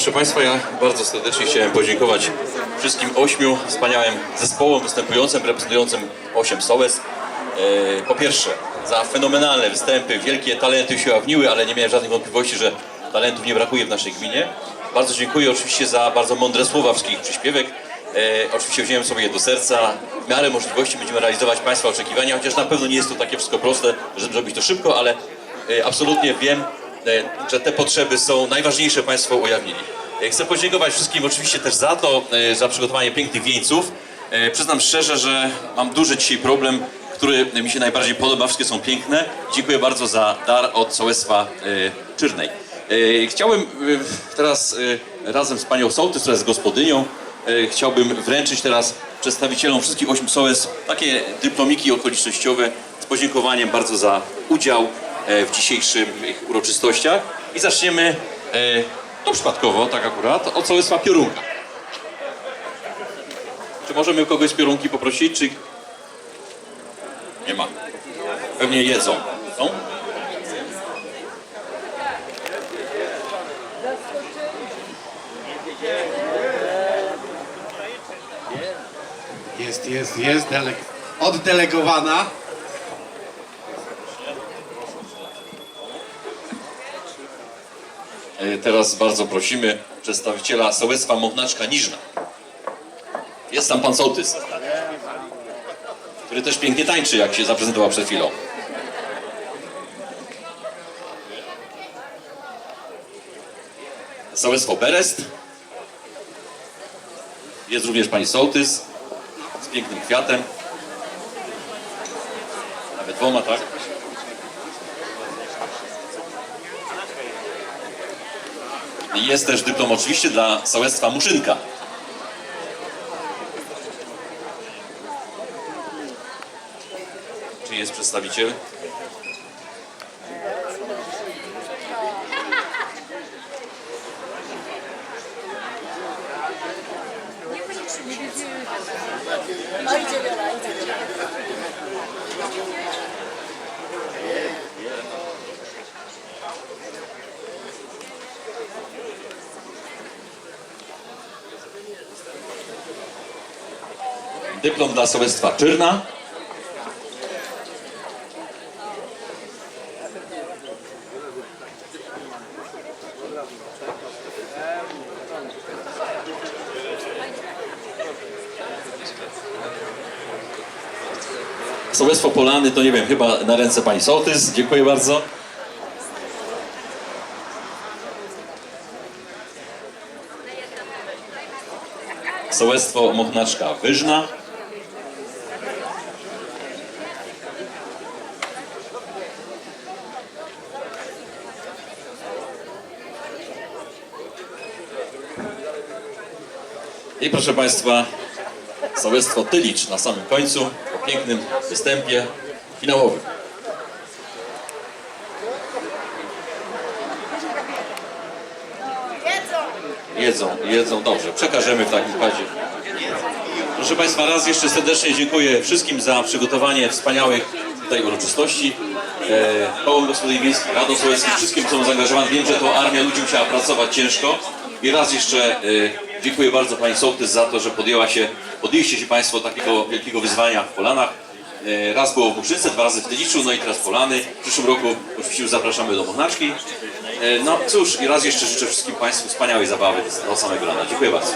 proszę Państwa, ja bardzo serdecznie chciałem podziękować wszystkim ośmiu wspaniałym zespołom występującym, reprezentującym osiem sołec. E, Po pierwsze, za fenomenalne występy, wielkie talenty się ujawniły, ale nie miałem żadnych wątpliwości, że talentów nie brakuje w naszej gminie. Bardzo dziękuję oczywiście za bardzo mądre słowa wszystkich przyśpiewek. E, oczywiście wziąłem sobie je do serca. W miarę możliwości będziemy realizować Państwa oczekiwania, chociaż na pewno nie jest to takie wszystko proste, żeby zrobić to szybko, ale e, absolutnie wiem, że te potrzeby są najważniejsze Państwo ujawnili. E, Chcę podziękować wszystkim oczywiście też za to, e, za przygotowanie pięknych wieńców. E, Przyznam szczerze, że mam duży dzisiaj problem, który mi się najbardziej podoba, wszystkie są piękne. Dziękuję bardzo za dar od Sołectwa Czyrnej. Chciałem e, teraz razem z panią sołtys, która jest gospodynią, chciałbym wręczyć teraz przedstawicielom wszystkich ośmiu sołectw takie dyplomiki okolicznościowe z podziękowaniem bardzo za udział w dzisiejszych uroczystościach. I zaczniemy, e, to przypadkowo, tak akurat, od sołectwa Piorunka. Czy możemy kogoś z Piorunki poprosić, czy... Nie ma. Pewnie jedzą. Są? Jest, jest, jest. Dele... Oddelegowana. Teraz bardzo prosimy przedstawiciela sołectwa Mochnaczka Niżna. Jest tam pan sołtys, który też pięknie tańczy, jak się zaprezentował przed chwilą. Sołectwo Berest. Jest również pani sołtys z pięknym kwiatem. Nawet dwoma, tak? Jest też dyplom oczywiście dla sołectwa Muszynka. Czy jest przedstawiciel? Dyplom dla sołectwa Czyrna. Sołectwo Polany to nie wiem, chyba na ręce pani sołtys. Dziękuję bardzo. Sołectwo Mochnaczka Wyżna. I proszę Państwa, Sołectwo Tylicz na samym końcu, po pięknym występie finałowym. Jedzą, jedzą dobrze. Przekażemy w takim razie. Proszę Państwa, raz jeszcze serdecznie dziękuję wszystkim za przygotowanie wspaniałych tutaj uroczystości. E, Kołem Gospodyń Wiejskich, Radą Sołeckim, wszystkim, co są zaangażowane. Wiem, że to armia ludzi musiała pracować ciężko. I raz jeszcze e, dziękuję bardzo Pani Sołtys za to, że podjęła się, podjęliście się Państwo takiego wielkiego wyzwania w Polanach. E, Raz było w Muszynce, dwa razy w Tyliczu, no i teraz Polany. W przyszłym roku oczywiście już zapraszamy do Mochnaczki. E, No cóż, i raz jeszcze życzę wszystkim Państwu wspaniałej zabawy do samego rana. Dziękuję bardzo.